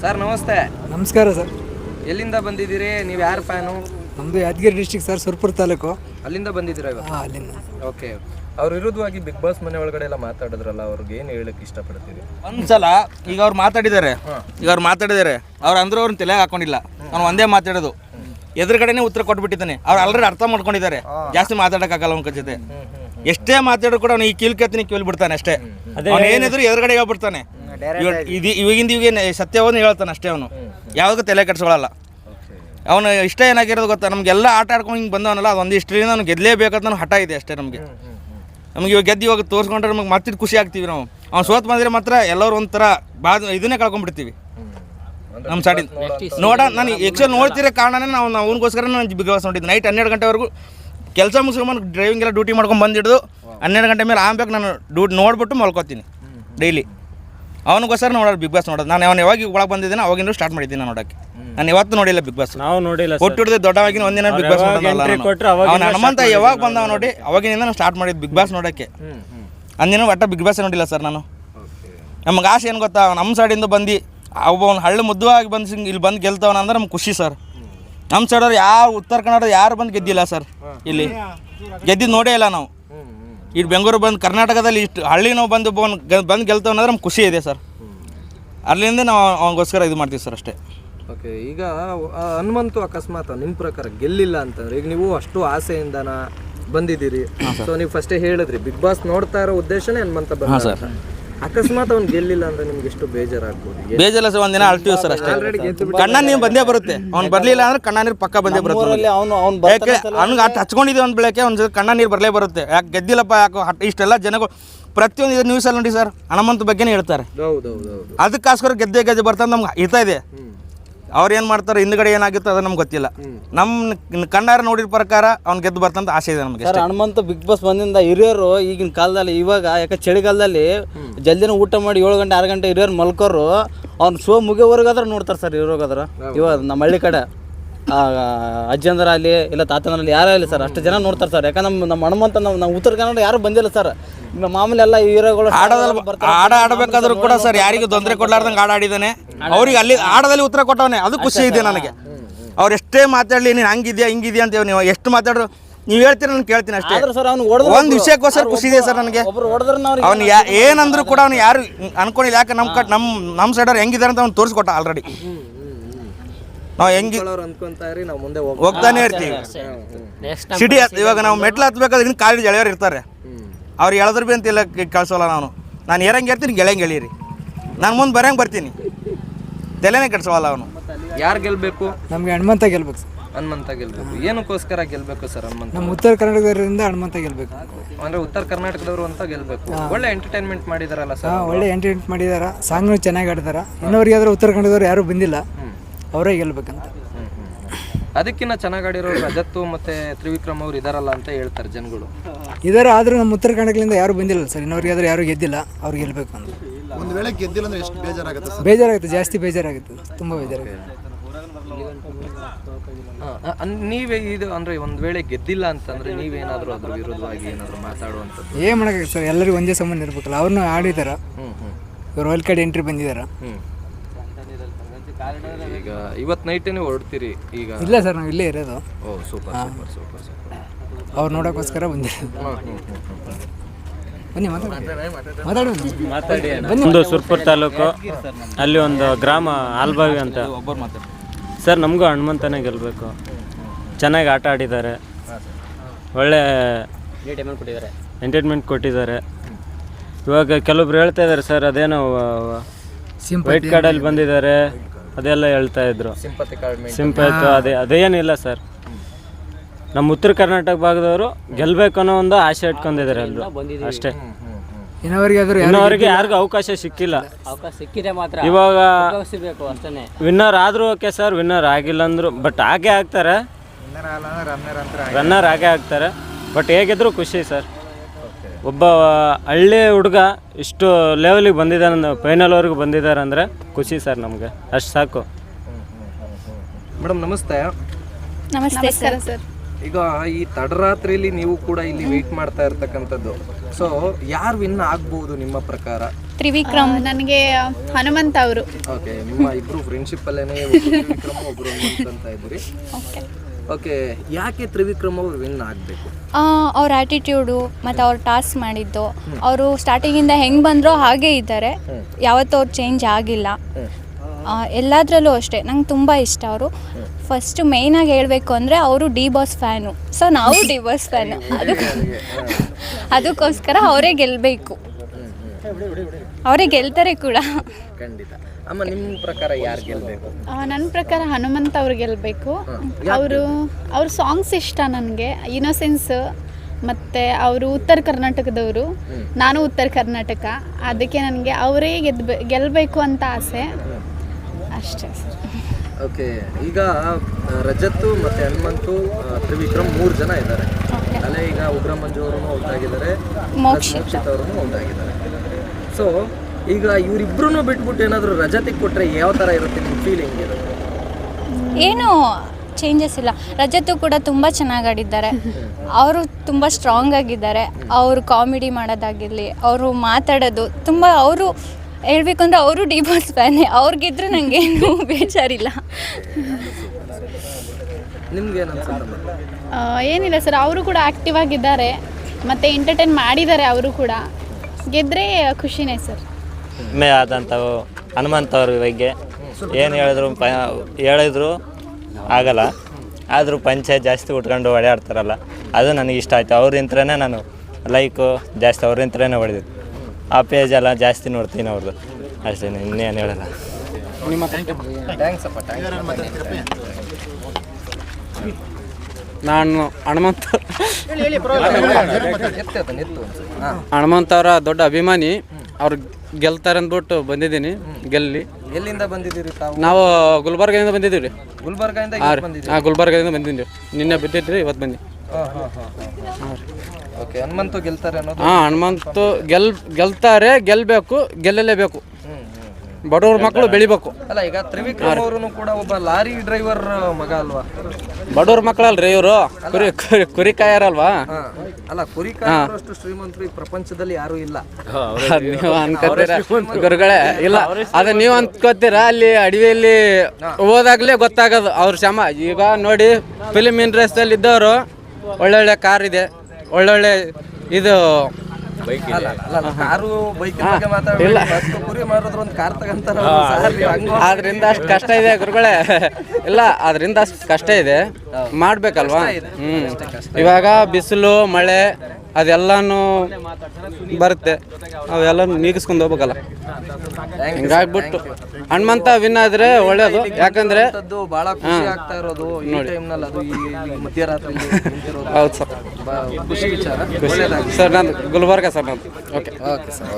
Sir ನಮಸ್ತೆ. ನಮಸ್ಕಾರ sir. ಎಲ್ಲಿಂದ ಬಂದಿದ್ದೀರಿ? ನೀವು ಯಾರು ಫ್ಯಾನು? ನಮ್ಮದು ಯಾದಗಿರಿ ಡಿಸ್ಟಿಕ್ ಸರ್ ಸುರ್ಪುರ ತಾಲೂಕು. ಅಲ್ಲಿಂದ ಬಂದಿದ್ದೀರಾ ಇವಾಗ? ಹಾಂ ಅಲ್ಲಿಂದ. ಓಕೆ. ಅವ್ರ ವಿರುದ್ಧವಾಗಿ ಬಿಗ್ ಬಾಸ್ ಮನೆ ಒಳಗಡೆ ಎಲ್ಲ ಮಾತಾಡಿದ್ರಲ್ಲ ಅವ್ರಿಗೆ ಏನು ಹೇಳಕ್ ಇಷ್ಟಪಡ್ತೀವಿ ಒಂದ್ಸಲ ಈಗ ಅವ್ರು ಮಾತಾಡಿದ್ದಾರೆ. ಈಗ ಅವ್ರು ಮಾತಾಡಿದ್ದಾರೆ. ಅವ್ರು ಅಂದ್ರೂ ಅವ್ರನ್ನ ತಲೆಗೆ ಹಾಕೊಂಡಿಲ್ಲ. ಅವ್ನು ಒಂದೇ ಮಾತಾಡೋದು. ಎದುರುಗಡೆನೆ ಉತ್ತರ ಕೊಟ್ಬಿಟ್ಟಿದ್ದಾನೆ. ಅವ್ರು ಆಲ್ರೆಡಿ ಅರ್ಥ ಮಾಡ್ಕೊಂಡಿದ್ದಾರೆ. ಜಾಸ್ತಿ ಮಾತಾಡೋಕ್ಕಾಗಲ್ಲ ಅವ್ನ ಜೊತೆ. ಎಷ್ಟೇ ಮಾತಾಡೋ ಕೂಡ ಅವ್ನು ಈ ಕೀಲ್ ಕೇಳ್ಬಿಡ್ತಾನೆ ಕೇಳಿ ಬಿಡ್ತಾನೆ ಅಷ್ಟೇ ಅವ್ನು ಏನಿದ್ರು ಎದುರುಗಡೆ ಹೇಳ್ಬಿಡ್ತಾನೆ ಇದು ಇವಾಗಿಂದ ಇವಾಗ ಸತ್ಯವನ್ನು ಹೇಳ್ತಾನೆ ಅಷ್ಟೇ ಅವನು. ಯಾವುದಕ್ಕೂ ತಲೆ ಕೆಡ್ಸ್ಕೊಳಲ್ಲ. ಅವನು ಇಷ್ಟ ಏನಾಗಿರೋದು ಗೊತ್ತಾ? ನಮಗೆಲ್ಲ ಆಟ ಆಡ್ಕೊಂಡು ಹಿಂಗೆ ಬಂದವನಲ್ಲ ಅದು ಒಂದು ಇಷ್ಟರಿಂದ ಅವ್ನು ಗೆದ್ದಲೇಬೇಕಂತ ನನಗೆ ಹಠ ಇದೆ ಅಷ್ಟೇ ನಮಗೆ. ನಮಗೆ ಇವಾಗ ಗೆದ್ದು ಇವಾಗ ತೋರಿಸ್ಕೊಂಡ್ರೆ ನಮಗೆ ಮತ್ತೆ ಖುಷಿ ಆಗ್ತೀವಿ ನಾವು. ಅವ್ನು ಸೋತ್ ಬಂದರೆ ಮಾತ್ರ ಎಲ್ಲರೂ ಒಂಥರ ಬಾ ಇದನ್ನೇ ಕಳ್ಕೊಂಡ್ಬಿಡ್ತೀವಿ. ನಮ್ಮ ಸಾಡಿ ನೋಡ ನಾನು ಎಕ್ಸಲ್ ನೋಡ್ತಿರೋ ಕಾರಣನೇ ನಾವು ನಾವು ಅವನಿಗೋಸ್ಕರ ನಾನು ಬಿಗ್ ಬಾಸ್ ನೋಡಿದ್ದು. ನೈಟ್ ಹನ್ನೆರಡು ಗಂಟೆವರೆಗೂ ಕೆಲಸ ಮುಗಿಸ್ಕೊಂಡು ಡ್ರೈವಿಂಗ್ ಎಲ್ಲ ಡ್ಯೂಟಿ ಮಾಡ್ಕೊಂಡು ಬಂದಿಡ್ದು. ಹನ್ನೆರಡು ಗಂಟೆ ಮೇಲೆ ಆಮ್ಬೇಕು ನಾನು ಡ್ಯೂಟಿ ನೋಡ್ಬಿಟ್ಟು ಮಲ್ಕೋತೀನಿ. ಡೈಲಿ ಅವನಿಗೋಸ್ಕರ ನೋಡೋದು ಬಿಗ್ ಬಾಸ್ ನೋಡೋದು. ನಾನು ಅವನು ಯಾವಾಗ ಒಳಗೆ ಬಂದಿದ್ದೀನಿ ಅವಾಗಿಂದ ಸ್ಟಾರ್ಟ್ ಮಾಡಿದ್ದೀನಿ ನಾನು ನೋಡೋಕ್ಕೆ ನಾನು ಇವತ್ತು ನೋಡಿಲ್ಲ ಬಿಗ್ ಬಾಸ್ ನಾವು ನೋಡಿಲ್ಲ ಸರ್ ಕೊಟ್ಟು ಹಿಡಿದು ದೊಡ್ಡವಾಗಿನ ಒಂದಿನ ಬಿಗ್ ಬಾಸ್ ಅವನು ಹನುಮಂತ ಯಾವಾಗ ಬಂದವ ನೋಡಿ ಅವಾಗಿನಿಂದ ನಾನು ಸ್ಟಾರ್ಟ್ ಮಾಡಿದ್ದು ಬಿಗ್ ಬಾಸ್ ನೋಡೋಕ್ಕೆ ಅಂದಿನ ಒಟ್ಟ ಬಿಗ್ ಬಾಸ್ ನೋಡಿಲ್ಲ ಸರ್ ನಾನು. ನಮಗೆ ಆಸೆ ಏನು ಗೊತ್ತಾ? ನಮ್ಮ ಸೈಡಿಂದ ಬಂದು. ಒಬ್ಬ ಒಂದು ಹಳ್ಳಿ ಮುದ್ದುವಾಗಿ ಬಂದು ಸಿಂಗ್ ಇಲ್ಲಿ ಬಂದು ಗೆಲ್ತವನ ಅಂದ್ರೆ ನಮ್ಗೆ ಖುಷಿ ಸರ್ ನಮ್ಮ ಸೈಡವ್ರು ಯಾರು ಉತ್ತರ ಕನ್ನಡ ಯಾರು ಬಂದು ಗೆದ್ದಿಲ್ಲ ಸರ್ ಇಲ್ಲಿ. ಗೆದ್ದಿದ್ದು ನೋಡೇ ಇಲ್ಲ ನಾವು. ಇಲ್ಲಿ ಬೆಂಗಳೂರು ಬಂದು ಕರ್ನಾಟಕದಲ್ಲಿ ಇಷ್ಟು ಹಳ್ಳಿ ನಾವು ಬಂದು ಬಂದು ಗೆಲ್ತೇವೆ ಅನ್ನೋದ್ರೆ ನಮ್ಗೆ ಖುಷಿ ಇದೆ ಸರ್. ಅಲ್ಲಿಂದ ನಾವು ಅವನಿಗೋಸ್ಕರ ಇದು ಮಾಡ್ತೀವಿ ಸರ್ ಅಷ್ಟೇ. ಓಕೆ ಈಗ ಹನುಮಂತು ಅಕಸ್ಮಾತ್ ನಿಮ್ಮ ಪ್ರಕಾರ ಗೆಲ್ಲಿಲ್ಲ ಅಂತಂದ್ರೆ ಈಗ ನೀವು ಅಷ್ಟು ಆಸೆಯಿಂದನ ಬಂದಿದ್ದೀರಿ? ಸೊ ನೀವು ಫಸ್ಟೇ ಹೇಳಿದ್ರಿ ಬಿಗ್ ಬಾಸ್ ನೋಡ್ತಾ ಇರೋ ಉದ್ದೇಶನೇ ಹನುಮಂತ ಬಂದ. ಅಕಸ್ಮಾತ್ ಅವ್ನು ಗೆಲ್ಲಿಲ್ಲ ಅಂದ್ರೆ ನಿಮ್ಗೆ ಎಷ್ಟು ಬೇಜಾರಾಗ್ಬೋದು? ಬೇಜಲ್ಲ ಸರ್ ಒಂದಿನ ಅಳ್ತೀವಿ ಸರ್ ಅಷ್ಟೇ. ಕಣ್ಣ ನೀವು ಬಂದೇ ಬರುತ್ತೆ. ಅವ್ನು ಬರಲಿಲ್ಲ ಅಂದ್ರೆ ಕಣ್ಣ ನೀರು ಪಕ್ಕ ಬಂದೇ ಬರುತ್ತೆ ಅವನು ಅವ್ನು ಯಾಕೆ? ಅವ್ನಿಗೆ ಅಟ್ ಹಚ್ಕೊಂಡಿದ್ದೀವಿ ಒಂದು ಬೆಳಕ್ಕೆ ಒಂದು ಕಣ್ಣ ನೀರು ಬರಲೇ ಬರುತ್ತೆ. ಯಾಕೆ ಗೆದ್ದಿಲ್ಲಪ್ಪ ಯಾಕೋ ಇಷ್ಟೆಲ್ಲ ಜನಗಳು ಪ್ರತಿಯೊಂದು ಇದು ನ್ಯೂಸಲ್ಲಿ ನೋಡಿ ಸರ್ ಹಣಮಂತ ಬಗ್ಗೆನೇ ಹೇಳ್ತಾರೆ. ಅದಕ್ಕೋಸ್ಕರ ಗೆದ್ದೆ ಗೆದ್ದೆ ಬರ್ತಂದು ನಮ್ಗೆ ಇರ್ತಾ ಇದೆ. ಅವ್ರು ಏನು ಮಾಡ್ತಾರೆ ಹಿಂದ್ಗಡೆ ಏನಾಗುತ್ತೆ ಅದು ನಮ್ಗೆ ಗೊತ್ತಿಲ್ಲ. ನಮ್ಮ ಕಣ್ಣಾರ ನೋಡಿದ ಪ್ರಕಾರ ಅವ್ನು ಗೆದ್ದು ಬರ್ತಂತ ಆಸೆ ಇದೆ ನಮಗೆ ಸರ್ ಹನುಮಂತ ಬಿಗ್ ಬಾಸ್ ಬಂದಿಂದ ಹಿರಿಯರು ಈಗಿನ ಕಾಲದಲ್ಲಿ ಇವಾಗ ಯಾಕೆ ಚಳಿಗಾಲದಲ್ಲಿ ಜಲ್ದಿನ ಊಟ ಮಾಡಿ ಏಳು ಗಂಟೆ ಆರು ಗಂಟೆ ಹಿರಿಯರು ಮಲ್ಕೋರು ಅವ್ನು ಶೋ ಮುಗಿಯೋವರೆಗಾದ್ರೆ ನೋಡ್ತಾರೆ ಸರ್ ಇವ್ರಿಗಾದ್ರೆ ಇವಾಗ ನಮ್ಮ ಹಳ್ಳಿ ಕಡೆ. ಅಜ್ಜಂದ್ರ ಅಲ್ಲಿ ಇಲ್ಲ ತಾತಂದ್ರಲ್ಲಿ ಯಾರೇ ಇಲ್ಲ ಸರ್. ಅಷ್ಟು ಜನ ನೋಡ್ತಾರೆ ಸರ್. ಯಾಕಂದ್ರೆ ನಮ್ಮ ನಮ್ಮ ಹಣಮಂತ ನಮ್ಮ ನಮ್ಮ ಉತ್ತರ ಕನ್ನಡ ಯಾರು ಬಂದಿಲ್ಲ ಸರ್. ಮಾಮೂಲಿ ಎಲ್ಲ ಹೀರೋಗಳು ಆಡೋದಲ್ಲಿ ಆಡ ಆಡಬೇಕಾದ್ರೂ ಕೂಡ ಸರ್ ಯಾರಿಗೂ ತೊಂದರೆ ಕೊಡ್ಲಾರ್ದಂಗೆ ಆಡ ಆಡಿದ್ದಾನೆ. ಅವ್ರಿಗೆ ಅಲ್ಲಿ ಹಾಡದಲ್ಲಿ ಉತ್ತರ ಕೊಟ್ಟವನೆ. ಅದು ಖುಷಿ ಇದೆ ನನಗೆ. ಅವ್ರು ಎಷ್ಟೇ ಮಾತಾಡಲಿ ನೀನು ಹಂಗಿದ್ಯಾ ಹಿಂಗಿದ್ಯಾ ಅಂತ ನೀವು ಎಷ್ಟು ಮಾತಾಡ್ರು ನೀವು ಹೇಳ್ತೀರ ನಾನು ಕೇಳ್ತೀನಿ ಅಷ್ಟೇ. ಒಂದು ವಿಷಯಕ್ಕೋಸ್ಕರ ಖುಷಿ ಇದೆ ಸರ್ ನನಗೆ. ಅವ್ನು ಏನಂದ್ರು ಕೂಡ ಅವ್ನು ಯಾರು ಅನ್ಕೊಂಡಿಲ್ಲ. ಯಾಕೆ ನಮ್ಮ ಕಟ್ ನಮ್ಮ ನಮ್ಮ ಸೈಡವ್ರು ಹೆಂಗಿದ್ದಾರೆ ಅಂತ ಅವ್ನು ತೋರಿಸ್ಕೊಟ್ಟ ಆಲ್ರೆಡಿ ನಾವು ಹೆಂಗೆ ಅವ್ರು ಅನ್ಕೊಂತಾರೆ ನಾವು ಮುಂದೆ ಹೋಗ್ತಾನೆ ಇರ್ತೀವಿ. ಸಿಟಿ ಇವಾಗ ನಾವು ಮೆಟ್ಲು ಹತ್ಬೇಕಾದ್ರೆ ಇನ್ನು ಕಾಲೇಜ್ ಗೆಳೆಯರು ಇರ್ತಾರೆ. ಅವ್ರು ಎಳೆದ್ರು ಬಿ ಅಂತಿಲ್ಲ ಕಳ್ಸೋಲ್ಲ ನಾನು. ನಾನು ಏರಂಗೆ ಇರ್ತೀನಿ ಗೆಳೆಯಂಗೆ ಎಳೀರಿ. ನಾನು ಮುಂದೆ ಬರಂಗೆ ಬರ್ತೀನಿ. ತಲೆನೇ ಕೆಡ್ಸೋಲ್ಲ ಅವನು. ಯಾರು ಗೆಲ್ಲಬೇಕು ನಮಗೆ ಹನುಮಂತ ಗೆಲ್ಬೇಕು ಸರ್. ಹನುಮಂತ ಗೆಲ್ಬೇಕು. ಏನಕ್ಕೋಸ್ಕರ ಗೆಲ್ಬೇಕು ಸರ್ ಹನುಮಂತ? ನಮ್ಮ ಉತ್ತರ ಕರ್ನಾಟಕದವರಿಂದ ಹನುಮಂತ ಗೆಲ್ಬೇಕು. ಅಂದ್ರೆ ಉತ್ತರ ಕರ್ನಾಟಕದವರು ಅಂತ ಗೆಲ್ಬೇಕು. ಒಳ್ಳೆ ಎಂಟರ್ಟೈನ್ಮೆಂಟ್ ಮಾಡಿದಾರಲ್ಲ ಸರ್ ಒಳ್ಳೆ ಎಂಟರ್ಟೈನ್ಮೆಂಟ್ ಮಾಡಿದಾರ ಸಾಂಗ್ನು ಚೆನ್ನಾಗಿ ಆಡ್ತಾರ ಇನ್ನೋರಿಗಾದ್ರೆ ಉತ್ತರ ಕನ್ನಡದವ್ರು ಯಾರೂ ಬಂದಿಲ್ಲ ಅವರೇ ಗೆಲ್ಬೇಕಂತ ಅದಕ್ಕಿಂತ ಚೆನ್ನಾಗಿ ಆಡಿರೋರು ರಜತ್ತು ಮತ್ತೆ ತ್ರಿವಿಕ್ರಮ್ ಅವ್ರು ಇದಾರಲ್ಲ ಅಂತ ಹೇಳ್ತಾರೆ ಜನಗಳು. ಇದಾರೆ ಆದ್ರೂ ನಮ್ಮ ಉತ್ತರ ಕನ್ನಡಗಳಿಂದ ಯಾರು ಬಂದಿಲ್ಲ ಸರ್. ಇನ್ನೋರಿಗಾದ್ರೆ ಯಾರು ಗೆದ್ದಿಲ್ಲ ಅವ್ರು ಗೆಲ್ಬೇಕು ಅಂತ. ಒಂದು ವೇಳೆ ಗೆದ್ದಿಲ್ಲ ಅಂದ್ರೆ ಎಷ್ಟು ಬೇಜಾರಾಗುತ್ತೆ ಸರ್? ಬೇಜಾರಾಗುತ್ತೆ ಜಾಸ್ತಿ ಬೇಜಾರಾಗುತ್ತೆ. ತುಂಬ ಬೇಜಾರಾಗುತ್ತೆ. ಆ, ನೀವೇ ಇದು ಅಂದ್ರೆ ಒಂದ್ ವೇಳೆ ಗೆದ್ದಿಲ್ಲ ಅಂತಂದ್ರೆ ನೀವೇನಾದ್ರೂ ಅದ್ರ ವಿರುದ್ಧವಾಗಿ ಏನಾದ್ರು ಮಾತಾಡುವಂಥದ್ದು? ಏನು ಮಾಡೋಕ್ಕಾಗತ್ತೆ ಸರ್? ಎಲ್ಲರಿಗೂ ಒಂದೇ ಸಂಬಂಧ ಇರ್ಬೇಕಲ್ಲ. ಅವ್ರನ್ನ ಆಡಿದಾರ. ಹ್ಮ್ ಹ್ಮ್. ಇವ್ರು ವರ್ಲ್ಡ್ ಕಡೆ ಎಂಟ್ರಿ ಬಂದಿದಾರ. ಹ್ಮ್. ಈಗ ಇವತ್ತು ನೈಟೇನೆ ಹೊರಡ್ತೀರಿ ಈಗ? ಇಲ್ಲ ಸರ್ ನಾವು ಇಲ್ಲೇ ಇರೋದು. ಓ ಸೂಪರ್ ಸೂಪರ್ ಸೂಪರ್ ಸೂಪರ್ ಅವ್ರು ನೋಡೋಕ್ಕೋಸ್ಕರ ಬಂದಿರೋದು. ಬನ್ನಿ ಮಾತಾಡಿ. ಮಾತಾಡಿ ಬನ್ನಿ. ಒಂದು ಸುರ್ಪುರ್ ತಾಲೂಕು ಅಲ್ಲಿ ಒಂದು ಗ್ರಾಮ ಆಲ್ಬಾವಿ ಅಂತ. ಒಬ್ಬರು ಮಾತಾಡಿ. ಸರ್ ನಮಗೂ ಹನುಮಂತನೇ ಗೆಲ್ಲಬೇಕು ಚೆನ್ನಾಗಿ ಆಟ ಆಡಿದ್ದಾರೆ. ಒಳ್ಳೆ ಎಂಟರ್ಟೈನ್ಮೆಂಟ್ ಕೊಟ್ಟಿದ್ದಾರೆ. ಇವಾಗ ಕೆಲವೊಬ್ರು ಹೇಳ್ತಾ ಇದ್ದಾರೆ ಸರ್ ಅದೇನೋ ಸಿಂಪಲ್ ವೈಟ್ ಕಾರ್ಡಲ್ಲಿ ಬಂದಿದ್ದಾರೆ. ಅದೆಲ್ಲ ಹೇಳ್ತಾ ಇದ್ರು. ಸಿಂಪತಿ ಕಾರ್ಡ್ ಅದೇ ಅದೇನಿಲ್ಲ ಸರ್. ನಮ್ಮ ಉತ್ತರ ಕರ್ನಾಟಕ ಭಾಗದವರು ಗೆಲ್ಬೇಕು ಅನ್ನೋ ಒಂದು ಆಸೆ ಇಟ್ಕೊಂಡಿದ್ದಾರೆ ಎಲ್ಲರೂ ಅಷ್ಟೇ. ಇನ್ನೋರಿಗಾದ್ರೂ ಯಾರು ಇನ್ನವರಿಗೆ ಯಾರಿಗೂ ಅವಕಾಶ ಸಿಕ್ಕಿಲ್ಲ. ಅವಕಾಶ ಸಿಕ್ಕಿದೆ ಮಾತ್ರ ಇವಾಗ ಸಿಗಬೇಕು ಅಷ್ಟೇ ವಿನ್ನರ್ ಆದ್ರೂ ಓಕೆ ಸರ್ ವಿನ್ನರ್ ಆಗಿಲ್ಲ ಅಂದ್ರು ಬಟ್ ಹಾಗೆ ಆಗ್ತಾರೆ. ರನ್ನರ್ ಹಾಗೆ ಆಗ್ತಾರೆ. ಬಟ್ ಹೇಗಿದ್ರು ಖುಷಿ ಸರ್. ಒಬ್ಬ ಹಳ್ಳಿ ಹುಡುಗ ಇಷ್ಟು ಲೆವೆಲಿಗೆ ಬಂದಿದ್ದಾನೆ ಫೈನಲ್ವರೆಗೂ ಬಂದಿದ್ದಾರೆ ಅಂದರೆ ಖುಷಿ ಸರ್ ನಮಗೆ. ಅಷ್ಟು ಸಾಕು. ಮೇಡಮ್ ನಮಸ್ತೆ. ನಮಸ್ತೆ ಸರ್. ಸರ್. ಈಗ ಈ ತಡರಾತ್ರಿಲಿ ನೀವು ಕೂಡ ಇಲ್ಲಿ ವೇಟ್ ಮಾಡ್ತಾ ಇರ್ತಕ್ಕಂಥದ್ದು. ಸೊ ಯಾರು ವಿನ್ ಆಗ್ಬಹುದು ನಿಮ್ಮ ಪ್ರಕಾರ? ತ್ರಿವಿಕ್ರಮ್ ನನಗೆ ಹನುಮಂತ ಅವರು. ಓಕೆ ನಿಮ್ಮ ಇಬ್ರು ಫ್ರೆಂಡ್ಶಿಪ್ ಅಲ್ಲೇನೆ ಒಬ್ರು ತ್ರಿವಿಕ್ರಮ ಒಬ್ರು ಹನುಮಂತ ಅಂತ ಇದ್ರಿ ಓಕೆ ಓಕೆ ಯಾಕೆ ತ್ರಿವಿಕ್ರಮ್ ಅವರು ವಿನ್ ಆಗಬೇಕು? ಅವ್ರ ಆ್ಯಟಿಟ್ಯೂಡು ಮತ್ತು ಅವ್ರು ಟಾಸ್ಕ್ ಮಾಡಿದ್ದು ಅವರು ಸ್ಟಾರ್ಟಿಂಗಿಂದ ಹೆಂಗೆ ಬಂದರೋ ಹಾಗೇ ಇದ್ದಾರೆ. ಯಾವತ್ತು ಅವ್ರು ಚೇಂಜ್ ಆಗಿಲ್ಲ. ಎಲ್ಲದರಲ್ಲೂ ಅಷ್ಟೇ ನಂಗೆ ತುಂಬ ಇಷ್ಟ ಅವರು. ಫಸ್ಟು ಮೇಯ್ನಾಗಿ ಹೇಳಬೇಕು ಅಂದರೆ ಅವರು ಡಿ ಬಾಸ್ ಫ್ಯಾನು ಸೊ ನಾವು ಡಿ ಬಾಸ್ ಫ್ಯಾನು ಅದಕ್ಕೆ ಅದಕ್ಕೋಸ್ಕರ ಅವರೇ ಗೆಲ್ಲಬೇಕು ಅವರೇ ಗೆಲ್ತಾರೆ ಕೂಡ. ಖಂಡಿತ. ಅಮ್ಮ ನಿಮ್ಮ ಪ್ರಕಾರ ಯಾರು ಗೆಲ್ಬೇಕು? ನನ್ನ ಪ್ರಕಾರ ಹನುಮಂತ ಅವ್ರು ಗೆಲ್ಲಬೇಕು ಅವರು ಅವ್ರ ಸಾಂಗ್ಸ್ ಇಷ್ಟ ನನಗೆ. ಇನೋಸೆನ್ಸ್ ಮತ್ತು ಅವರು ಉತ್ತರ ಕರ್ನಾಟಕದವರು. ನಾನು ಉತ್ತರ ಕರ್ನಾಟಕ. ಅದಕ್ಕೆ ನನಗೆ ಅವರೇ ಗೆದ್ಬೆ ಗೆಲ್ಲಬೇಕು ಅಂತ ಆಸೆ. ಅಷ್ಟೇ ಸರ್. ಓಕೆ ಈಗ ರಜತ್ ರಜತ್ತು ಮತ್ತೆ ಹನುಮಂತು ತ್ರಿವಿಕ್ರಮ್ ಮೂರು ಜನ ಇದ್ದಾರೆ. ಅಲ್ಲೇ ಈಗ ಉಗ್ರ ಮಂಜು ಅವರು ಔಟ್ ಆಗಿದ್ದಾರೆ. ಮೋಕ್ಷಿತ. ಮೋಕ್ಷಿತ್ ಅವರು ಔಟ್ ಆಗಿದ್ದಾರೆ. ಸೊ ಈಗ ಇವರಿಬ್ರು ಬಿಟ್ಬಿಟ್ಟು ಏನಾದರೂ ರಜತಿಗೆ ಕೊಟ್ಟರೆ ಯಾವ ಥರ ಇರುತ್ತೆ ನಿಮ್ಮ ಫೀಲಿಂಗ್ ಇರುತ್ತೆ ಏನು ಚೇಂಜಸ್ ಇಲ್ಲ. ರಜತು ಕೂಡ ತುಂಬ ಚೆನ್ನಾಗಿ ಆಡಿದ್ದಾರೆ. ಅವರು ತುಂಬ ಸ್ಟ್ರಾಂಗ್ ಆಗಿದ್ದಾರೆ. ಅವರು ಕಾಮಿಡಿ ಮಾಡೋದಾಗಿರಲಿ ಅವರು ಮಾತಾಡೋದು ತುಂಬ ಅವರು ಹೇಳ್ಬೇಕು ಅಂದರೆ ಅವರು ಡಿಬೋಸ್ ಫ್ಯಾನೆ ಅವ್ರಿಗಿದ್ರೆ ನನಗೇನು ಬೇಜಾರಿಲ್ಲ. ನಿಮ್ಗೆ ಏನಿಲ್ಲ ಸರ್. ಅವರು ಕೂಡ ಆ್ಯಕ್ಟಿವ್ ಆಗಿದ್ದಾರೆ. ಮತ್ತು ಎಂಟರ್ಟೈನ್ ಮಾಡಿದ್ದಾರೆ ಅವರು ಕೂಡ. ಗೆದ್ದರೆ ಖುಷಿನೇ ಸರ್. ಹೆಮ್ಮೆ ಆದಂಥವು ಹನುಮಂತ ಅವ್ರ ಬಗ್ಗೆ ಏನು ಹೇಳಿದ್ರು ಪ ಹೇಳಿದ್ರು ಆಗಲ್ಲ. ಆದರೂ ಪಂಚಾಯತ್ ಜಾಸ್ತಿ ಉಟ್ಕೊಂಡು ಓಡಾಡ್ತಾರಲ್ಲ ಅದು ನನಗೆ ಇಷ್ಟ ಆಯಿತು. ಅವ್ರಿಂತ್ರೇ ನಾನು ಲೈಕು ಜಾಸ್ತಿ ಅವ್ರಿಂತ್ರೇ ಹೊಡೆದಿದ್ದು. ಆ ಪೇಜ್ ಎಲ್ಲ ಜಾಸ್ತಿ ನೋಡ್ತೀನಿ ಅವ್ರದ್ದು. ಅಷ್ಟೇ ಇನ್ನೇನು ಹೇಳಲ್ಲ. ಥ್ಯಾಂಕ್ಸ್ ಅಪ್ಪ ಥ್ಯಾಂಕ್ಸ್ ನಾನು ಹನುಮಂತ ಹನುಮಂತ ಅವರ ದೊಡ್ಡ ಅಭಿಮಾನಿ. ಅವ್ರು ಗೆಲ್ತಾರೆ ಅಂದ್ಬಿಟ್ಟು ಬಂದಿದ್ದೀನಿ ಗೆಲ್ಲಿ. ಎಲ್ಲಿಂದ ಬಂದಿದ್ದೀರಿ ತಾವು? ನಾವು ಗುಲ್ಬರ್ಗದಿಂದ ಬಂದಿದ್ದೀವಿ ರೀ ಗುಲ್ಬರ್ಗಾಯಿಂದ ಹಾಂ ಇವತ್ತು ಬಂದಿದ್ದೀರಿ? ಹಾಂ ಗುಲ್ಬರ್ಗದಿಂದ ಬಂದಿದ್ದೀವಿ ನಿನ್ನೆ ಬಿದ್ದಿದ್ರಿ ಇವತ್ತು ಬನ್ನಿ. ಓಕೆ ಹನುಮಂತು ಗೆಲ್ತಾರೆ ಅನ್ನೋದು ಹಾಂ ಹನುಮಂತು ಗೆಲ್ ಗೆಲ್ತಾರೆ ಗೆಲ್ಲಬೇಕು ಗೆಲ್ಲಲೇಬೇಕು. ಬಡವ್ರ ಮಕ್ಕಳು ಬೆಳಿಬೇಕು. ಅಲ್ಲ ಈಗ ತ್ರಿವಿಕ್ರಮ್ ಅವರು ಕೂಡ ಒಬ್ಬ ಲಾರಿ ಡ್ರೈವರ್ ಮಗ ಅಲ್ವಾ? ಬಡವ್ರ ಮಕ್ಕಳಲ್ರಿ ಇವರು. ಕುರಿ ಕುರಿ ಕುರಿ ಕಾಯರಲ್ವಾ. ಅಲ್ಲ ಕುರಿ ಅಷ್ಟು ಶ್ರೀಮಂತರು ಈ ಪ್ರಪಂಚದಲ್ಲಿ ಯಾರು ಇಲ್ಲ. ನೀವು ಅನ್ಕೋತೀರ? ಗುರುಗಳೇ ಇಲ್ಲ. ಅದ ನೀವು ಅನ್ಕೋತೀರಾ? ಅಲ್ಲಿ ಅಡವಿಯಲ್ಲಿ ಹೋದಾಗ್ಲೇ ಗೊತ್ತಾಗೋದು. ಅವ್ರ ಶ್ರಮ. ಈಗ ನೋಡಿ ಫಿಲಿಮ್ ಇಂಡಸ್ಟ್ರಿಯಲ್ಲಿ ಇದ್ದವರು ಒಳ್ಳೊಳ್ಳೆ ಕಾರ್ ಇದೆ. ಒಳ್ಳೊಳ್ಳೆ ಇದು ಕಾರು ಬೈಕ್ ಕುರಿ ಮಾರಿದ್ರು ಒಂದು ಕಾರ್ ತಗಂತಾರ ಆದ್ರಿಂದ ಅಷ್ಟು ಕಷ್ಟ ಇದೆ ಗುರುಗಳೇ. ಇಲ್ಲ ಅದರಿಂದ ಅಷ್ಟು ಕಷ್ಟ ಇದೆ. ಮಾಡ್ಬೇಕಲ್ವಾ? ಹ್ಮ್. ಇವಾಗ ಬಿಸಿಲು ಮಳೆ ಅದೆಲ್ಲಾನು ಬರುತ್ತೆ. ಅವೆಲ್ಲ ನೀಗಿಸ್ಕೊಂಡು ಹೋಗ್ಬೇಕಲ್ಲ. ಹಿಂಗಾಗ್ಬಿಟ್ಟು. ಹನುಮಂತ ವಿನ್ ಆದ್ರೆ ಒಳ್ಳೇದು. ಯಾಕಂದ್ರೆ ಬಹಳ ಖುಷಿ ಆಗ್ತಾ ಇರೋದು ಈ ಟೈಮ್ನಲ್ಲಿ ಅದು ಈ ಮಧ್ಯರಾತ್ರಿ ಹೌದು ಸರ್. ಖುಷಿ ವಿಚಾರ. ಸರ್ ನಾನು ಗುಲ್ಬರ್ಗ ಸರ್ ನಾನು ಓಕೆ ಓಕೆ ಸರ್.